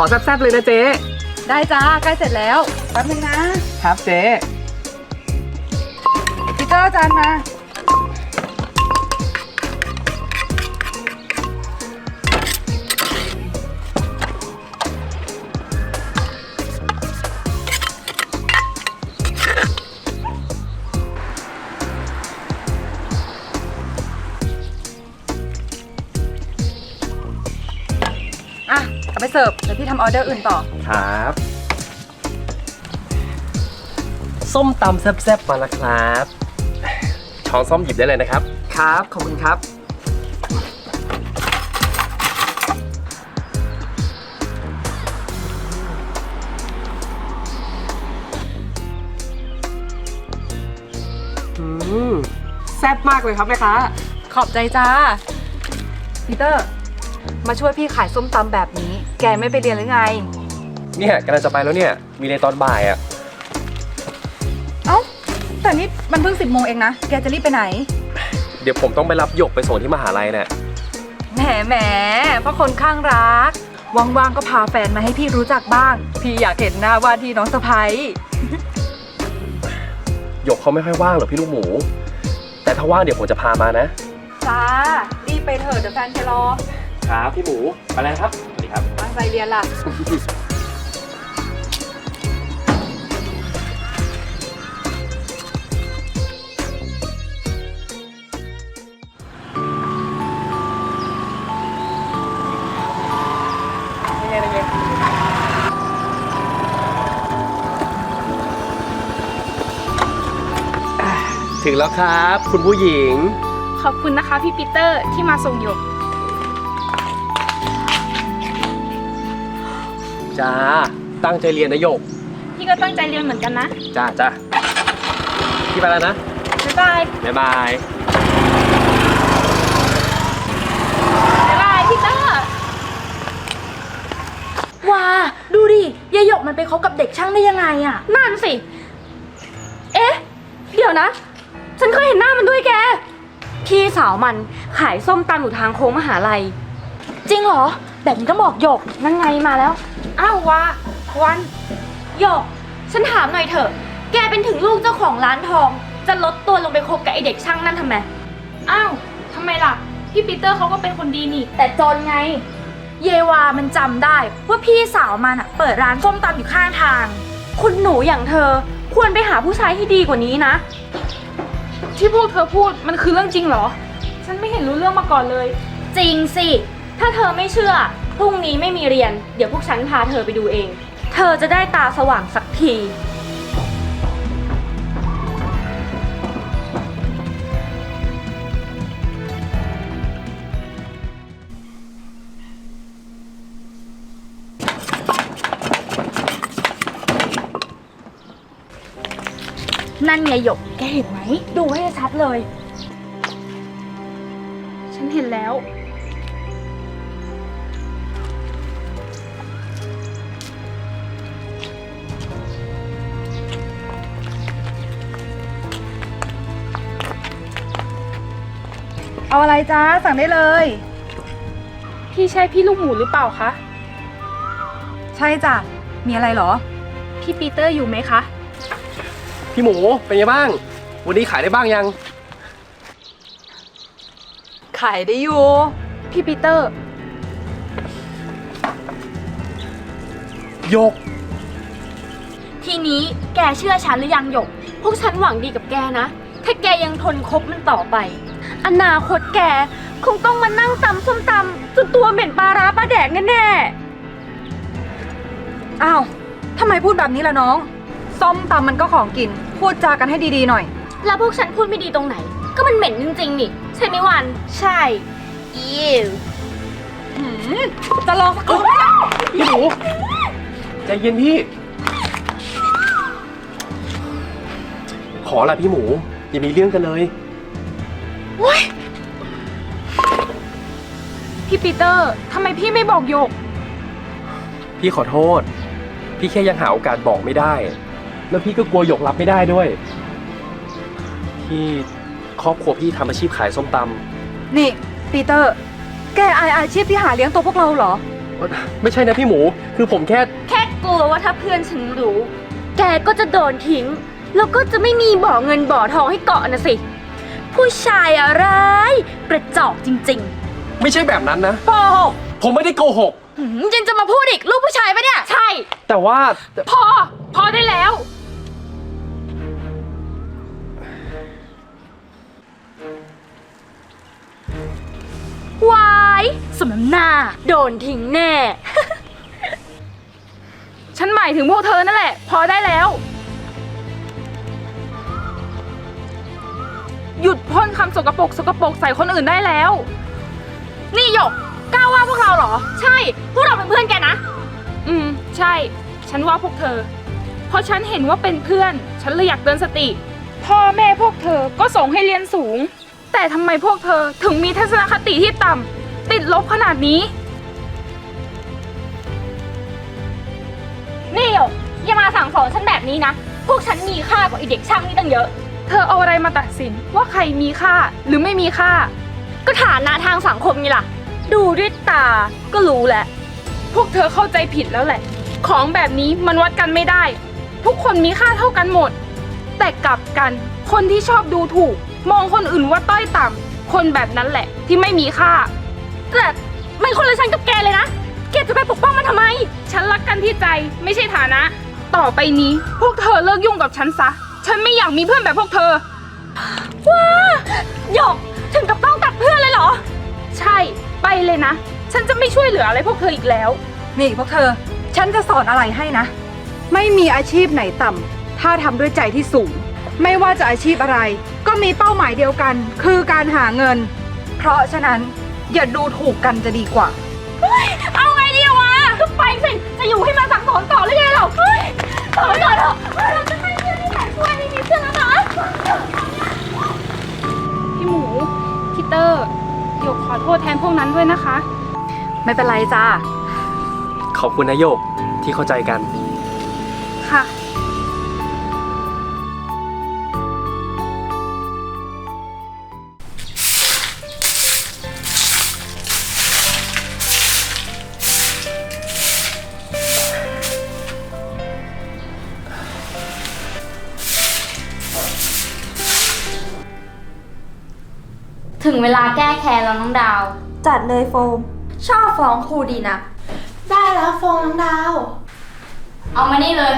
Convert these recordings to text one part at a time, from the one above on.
ขอแซ่บๆเลยนะเจ๊ได้จ้าใกล้เสร็จแล้วแป๊บนึงนะครับเจ๊พีเตอร์จานมา เอาไปเสิร์ฟเดี๋ยวพี่ทำออเดอร์อื่นต่อ ครับ ส้มตำแซ่บๆมาแล้วครับ ช้อนส้อมหยิบได้เลยนะครับ ครับ ขอบคุณครับ อืม แซ่บมากเลยครับแม่ค้า ขอบใจจ้า พีเตอร์ มาช่วยพี่ขายส้มตำแบบนี้ แกไม่ไปเรียนหรือไง เนี่ยกำลังจะไปแล้วเนี่ย มีเลยนตอนบ่ายอะ เอ้า แต่นี่มันเพิ่งสิบโมงเองนะ แกจะรีบไปไหน เดี๋ยวผมต้องไปรับหยกไปส่งที่มหาลัยเนี่ย แหมแหมเพราะคนข้างรัก ว่างๆก็พาแฟนมาให้พี่รู้จักบ้าง พี่อยากเห็นหน้าว่าที่น้องสะพ้ยหยกเขาไม่ค่อยว่างหรอกพี่ลูกหมู แต่ถ้าว่างเดี๋ยวผมจะพามานะ จ้ารีบไปเถอะเดี๋ยวแฟนจะรอ ครับพี่หมูไปแล้วครับสวัสดีครับตั้งใจเรียนล่ะถึงแล้วครับ คุณผู้หญิง ขอบคุณนะคะพี่ปีเตอร์ที่มาส่งหยก จ้า ตั้งใจเรียนนะหยก พี่ก็ตั้งใจเรียนเหมือนกันนะ จ้าจ้าพี่ไปแล้วนะ บ๊ายบาย บ๊ายบาย บ๊ายบายพี่เตอร์ว้าดูดิยายหยกมันไปคบกับเด็กช่างได้ยังไงอะนั่นสิ เอ๊ะ เดี๋ยวนะ ฉันเคยเห็นหน้ามันด้วยแก พี่สาวมันขายส้มตำอยู่ทางโค้งมหาลัย จริงเหรอ แบบนี้ต้องบอกหยกนั่นไงมาแล้ว อ้าววาวันหยก ฉันถามหน่อยเถอะ แกเป็นถึงลูกเจ้าของร้านทอง จะลดตัวลงไปคบกับไอเด็กช่างนั่นทำไม อ้าวทำไมล่ะ พี่ปีเตอร์เขาก็เป็นคนดีนี่ แต่จนไง เยวามันจำได้ว่าพี่สาวมันอะเปิดร้านส้มตำอยู่ข้างทาง คุณหนูอย่างเธอควรไปหาผู้ชายที่ดีกว่านี้นะ ที่พวกเธอพูดมันคือเรื่องจริงเหรอ ฉันไม่เห็นรู้เรื่องมาก่อนเลย จริงสิ ถ้าเธอไม่เชื่อ พรุ่งนี้ไม่มีเรียน เดี๋ยวพวกฉันพาเธอไปดูเอง เธอจะได้ตาสว่างสักที นั่นไงหยก แกเห็นไหม ดูให้ชัดเลย ฉันเห็นแล้ว เอาอะไรจ้าสั่งได้เลย พี่ใช่พี่ลูกหมูหรือเปล่าคะ ใช่จ้ะ มีอะไรเหรอ พี่ปีเตอร์อยู่ไหมคะ พี่หมูเป็นไงบ้าง วันนี้ขายได้บ้างยัง ขายได้อยู่ พี่ปีเตอร์หยก ทีนี้แกเชื่อฉันหรือยังหยก พวกฉันหวังดีกับแกนะ ถ้าแกยังทนคบมันต่อไป อนาคตแกคงต้องมานั่งตำส้มตำจนตัวเหม็นปลาร้าปลาแดกแน่อ้าวทำไมพูดแบบนี้ล่ะน้อง ส้มตำมันก็ของกิน พูดจากันให้ดีๆหน่อยๆแล้วพวกฉันพูดไม่ดีตรงไหน ก็มันเหม็นจริงๆ นี่ ใช่ไหมวัน ใช่อิวหืมจะลองสักครั้งพี่หมูใจเย็นพี่ ขอละพี่หมู อย่ามีเรื่องกันเลย พี่ปีเตอร์ทำไมพี่ไม่บอกหยก พี่ขอโทษ พี่แค่ยังหาโอกาสบอกไม่ได้ แล้วพี่ก็กลัวหยกรับไม่ได้ด้วยที่ครอบครัวพี่ทำอาชีพขายส้มตำนี่ปีเตอร์ แกอายอาชีพที่หาเลี้ยงตัวพวกเราเหรอไม่ใช่นะพี่หมู คือผมแค่ แค่กลัวว่าถ้าเพื่อนฉันรู้ แกก็จะโดนทิ้ง แล้วก็จะไม่มีบ่อเงินบ่อทองให้เกาะนะสิ ผู้ชายอะไร กระจอกจริงไม่ใช่แบบนั้นนะ ๆโกหกผมไม่ได้โกหก หืมยังจะมาพูดอีกลูกผู้ชายปะเนี่ย ใช่ แต่ว่าแต่พอ พอได้แล้ว วายสมน้ำหน้า โดนทิ้งแน่ ฉันหมายถึงพวกเธอนั่นแหละ พอได้แล้ว หยุดพ่นคำสกปรกสกปรกใส่คนอื่นได้แล้ว นี่หยกกล้าว่าพวกเราเหรอ ใช่ พวกเราเป็นเพื่อนแกนะ อืม ใช่ ฉันว่าพวกเธอ เพราะฉันเห็นว่าเป็นเพื่อน ฉันเลยอยากเตือนสติ พ่อแม่พวกเธอก็ส่งให้เรียนสูง แต่ทำไมพวกเธอถึงมีทัศนคติที่ต่ำติดลบขนาดนี้ นี่หยกอย่ามาสั่งสอนฉันแบบนี้นะ พวกฉันมีค่ากว่าไอเด็กช่างนี่ตั้งเยอะ เธอเอาอะไรมาตัดสินว่าใครมีค่าหรือไม่มีค่า ก็ฐานะทางสังคมไงล่ะ ดูด้วยตาก็รู้แหละ พวกเธอเข้าใจผิดแล้วแหละ ของแบบนี้มันวัดกันไม่ได้ ทุกคนมีค่าเท่ากันหมด แต่กลับกัน คนที่ชอบดูถูก มองคนอื่นว่าต้อยต่ำคนแบบนั้นแหละที่ไม่มีค่า แต่มันคนละชั้นกับแกเลยนะ แกจะไปปกป้องมันทำไมฉันรักกันที่ใจไม่ใช่ฐานะ ต่อไปนี้พวกเธอเลิกยุ่งกับฉันซะ ฉันไม่อยากมีเพื่อนแบบพวกเธอ ว้าหยกถึงกับต้องตัดเพื่อนเลยเหรอ ใช่ไปเลยนะ ฉันจะไม่ช่วยเหลืออะไรพวกเธออีกแล้ว นี่พวกเธอ ฉันจะสอนอะไรให้นะ ไม่มีอาชีพไหนต่ำ ถ้าทำด้วยใจที่สูง ไม่ว่าจะอาชีพอะไร ก็มีเป้าหมายเดียวกัน คือการหาเงิน เพราะฉะนั้นอย่าดูถูกกันจะดีกว่า เอาไงดีวะก็ไปสิ จะอยู่ให้มาสั่ง ไม่เป็นไรจ้าขอบคุณนะโยกที่เข้าใจกัน ค่ะ ถึงเวลาแก้แค้นแล้วน้องดาว จัดเลยโฟม ชอบฟ้องครูดีนะ ได้แล้วโฟมน้องดาว เอามานี่เลย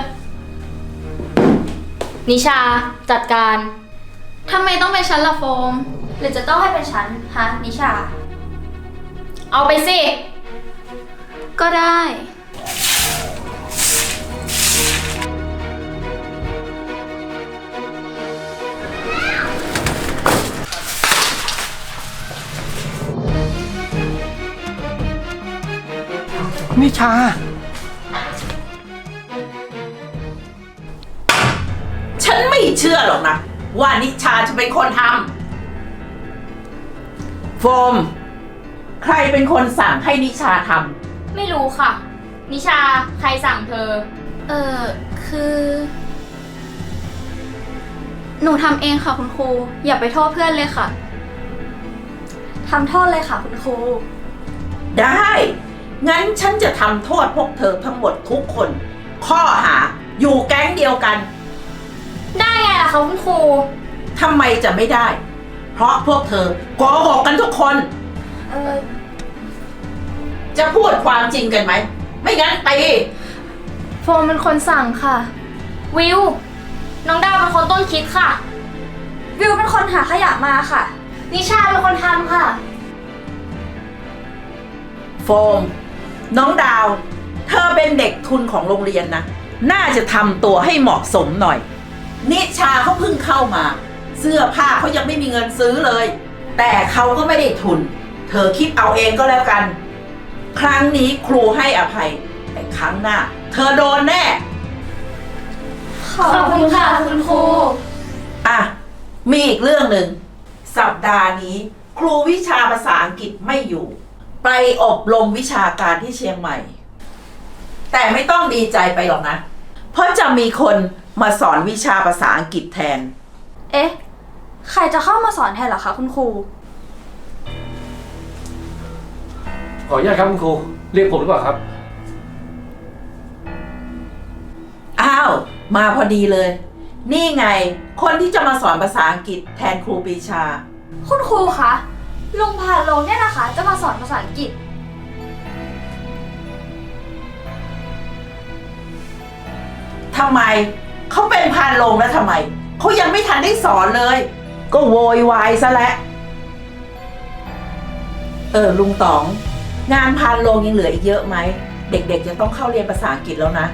นิชาจัดการ ทำไมต้องเป็นฉันล่ะโฟม หรือจะต้องให้เป็นฉันฮะนิชา เอาไปสิ ก็ได้ นิชา ฉันไม่เชื่อหรอกนะ ว่านิชาจะเป็นคนทำโฟม ใครเป็นคนสั่งให้นิชาทไม่รู้ค่ะ นิชาใครสั่งเธอ เออคือ หนูทำเองค่ะคุณครู อย่าไปโทษเพื่อนเลยค่ะ ทำโทษเลยค่ะคุณครูำได้ งั้นฉันจะทำโทษพวกเธอทั้งหมดทุกคน ข้อหาอยู่แก๊งเดียวกัน ได้ไงล่ะคะคุณครู ทำไมจะไม่ได้ เพราะพวกเธอโกหกกันทุกคน เออจะพูดความจริงกันไหม ไม่งั้นตีโฟมเป็นคนสั่งค่ะ วิว น้องดาวเป็นคนต้นคิดค่ะ วิวเป็นคนหาขยะมาค่ะ นิชาเป็นคนทำค่ะ โฟม น้องดาว เธอเป็นเด็กทุนของโรงเรียนนะ น่าจะทำตัวให้เหมาะสมหน่อย นิชาเขาเพิ่งเข้ามา เสื้อผ้าเขายังไม่มีเงินซื้อเลย แต่เขาก็ไม่ได้ทุน เธอคิดเอาเองก็แล้วกัน ครั้งนี้ครูให้อภัย แต่ครั้งหน้า เธอโดนแน่ ขอบคุณค่ะคุณครู อะ มีอีกเรื่องหนึ่ง สัปดาห์นี้ ครูวิชาภาษาอังกฤษไม่อยู่ ไปอบรมวิชาการที่เชียงใหม่ แต่ไม่ต้องดีใจไปหรอกนะ เพราะจะมีคนมาสอนวิชาภาษาอังกฤษแทน เอ๊ะ ใครจะเข้ามาสอนแทนเหรอคะคุณครู ขออนุญาตครับคุณครู เรียกผมหรือเปล่าครับ อ้าว มาพอดีเลย นี่ไง คนที่จะมาสอนภาษาอังกฤษแทนครูปรีชา คุณครูคะ ลุงพาลงเนี่ยนะคะจะมาสอนภาษาอังกฤษ ทำไม เขาเป็นพานโรงแล้วทำไม เขายังไม่ทันได้สอนเลย ก็โวยวายซะแล้วเออลุงต๋อง งานพานโรงยังเหลืออีกเยอะไหม เด็กๆจะต้องเข้าเรียนภาษาอังกฤษแล้วนะ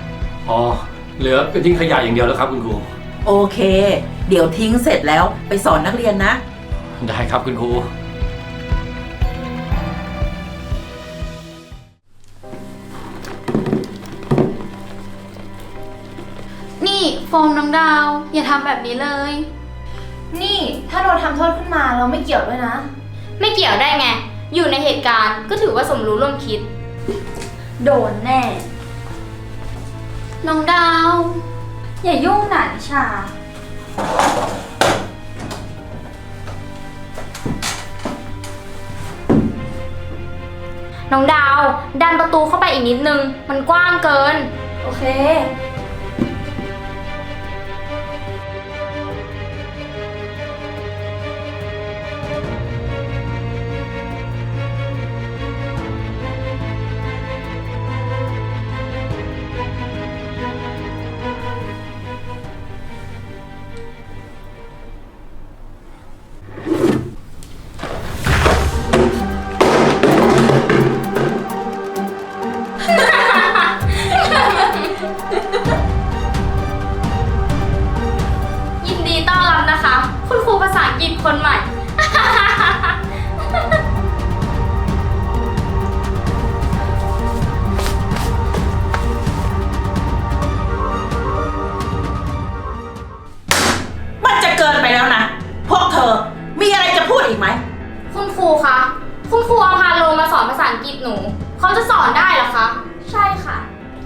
อ๋อ เหลือไปทิ้งขยะอย่างเดียวแล้วครับคุณครู โอเค เดี๋ยวทิ้งเสร็จแล้วไปสอนนักเรียนนะ ได้ครับคุณครู โฟมน้องดาว อย่าทำแบบนี้เลย นี่ถ้าโดนทำโทษขึ้นมาเราไม่เกี่ยวด้วยนะ ไม่เกี่ยวได้ไง อยู่ในเหตุการณ์ก็ถือว่าสมรู้ร่วมคิด โดนแน่ น้องดาว อย่ายุ่งหนานิชา น้องดาว ดันประตูเข้าไปอีกนิดนึง มันกว้างเกิน โอเค คนใหม่ มันจะเกินไปแล้วนะ พวกเธอมีอะไรจะพูดอีกไหม คุณครูคะ คุณครูเอาพาโลมาสอนภาษาอังกฤษหนู เขาจะสอนได้เหรอคะ ใช่ค่ะ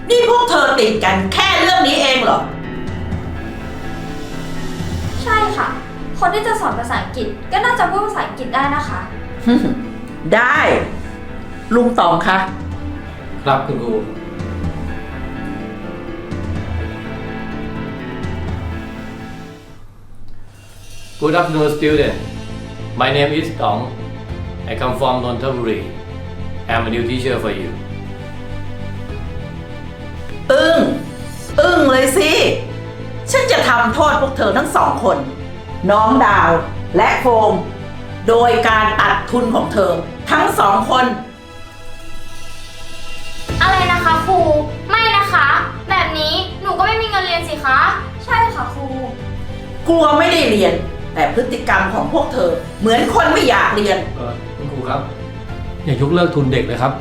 นี่พวกเธอติดกันแค่เรื่องนี้เองเหรอ ใช่ค่ะ คนที่จะสอนภาษาอังกฤษก็น่าจะพูดภาษาอังกฤษได้นะคะ ได้ ลุงตองคะครับคุณครู Good afternoon, student. My name is Dong. I come from Nonthaburi. I'm a new teacher for you. อึ้ง อึ้งเลยสิ ฉันจะทำโทษพวกเธอทั้งสองคน น้องดาวและโฟม โดยการตัดทุนของเธอ ทั้งสองคน อะไรนะคะครู ไม่นะคะ แบบนี้หนูก็ไม่มีเงินเรียนสิคะ ใช่ค่ะครู กลัวไม่ได้เรียน แต่พฤติกรรมของพวกเธอ เหมือนคนไม่อยากเรียน เออคุณครูครับ อย่ายกเลิกทุนเด็กเลยครับ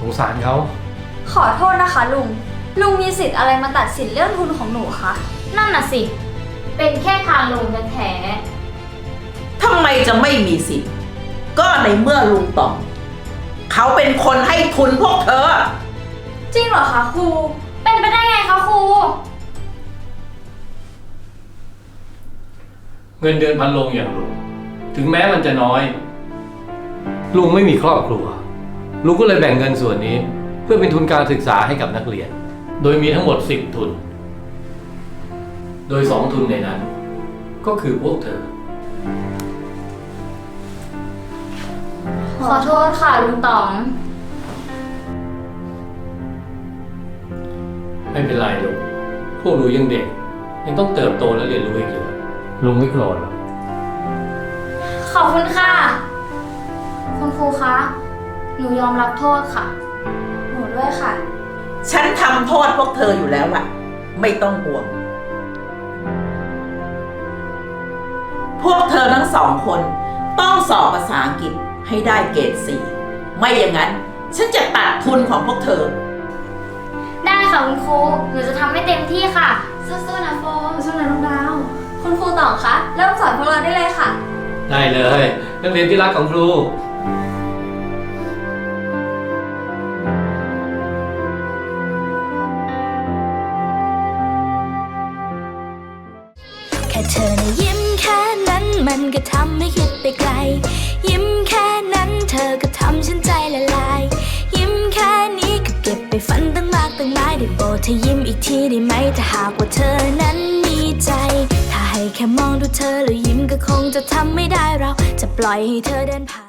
สงสารเขาขอโทษนะคะลุง ลุงมีสิทธิ์อะไรมาตัดสินเรื่องทุนของหนูคะ นั่นน่ะสิ เป็นแค่พาโลงแท้ทำไมจะไม่มีสิทธิ์ ก็ในเมื่อลุงตองเขาเป็นคนให้ทุนพวกเธอจริงเหรอคะครูๆเป็นไปได้ไงคะครู เงินเดือนพันโลงอย่างลุง ถึงแม้มันจะน้อย ลุงไม่มีครอบครัว ลุงก็เลยแบ่งเงินส่วนนี้ เพื่อเป็นทุนการศึกษาให้กับนักเรียน โดยมีทั้งหมด 10 ทุน โดย2ทุนในนั้น ก็คือพวกเธอ ขอโทษค่ะลุงต๋อง ไม่เป็นไรลุงพวกหนูยังเด็ก ยังต้องเติบโตและเรียนรู้อีกเยอะลุงไม่โกรธหรอกขอบคุณค่ะ คุณครูคะ หนูยอมรับโทษค่ะ หนูด้วยค่ะ ฉันทำโทษพวกเธออยู่แล้วล่ะไม่ต้องห่วง พวกเธอทั้งสองคน ต้องสอบภาษาอังกฤษให้ได้เกรดสี่ไม่อย่างนั้น ฉันจะตัดทุนของพวกเธอ ได้ค่ะคุณครู หนูจะทำให้เต็มที่ค่ะ สู้ๆนะโฟมสู้ๆนะน้องดาว คุณครูต่องคะเริ่มสอนพวกเราได้เลยค่ะ ได้เลยนักเรียนที่รักของครู เธอนั้นมีใจ ถ้าให้แค่มองดูเธอแล้วยิ้มก็คงจะทำไม่ได้เราจะปล่อยให้เธอเดินผ่าน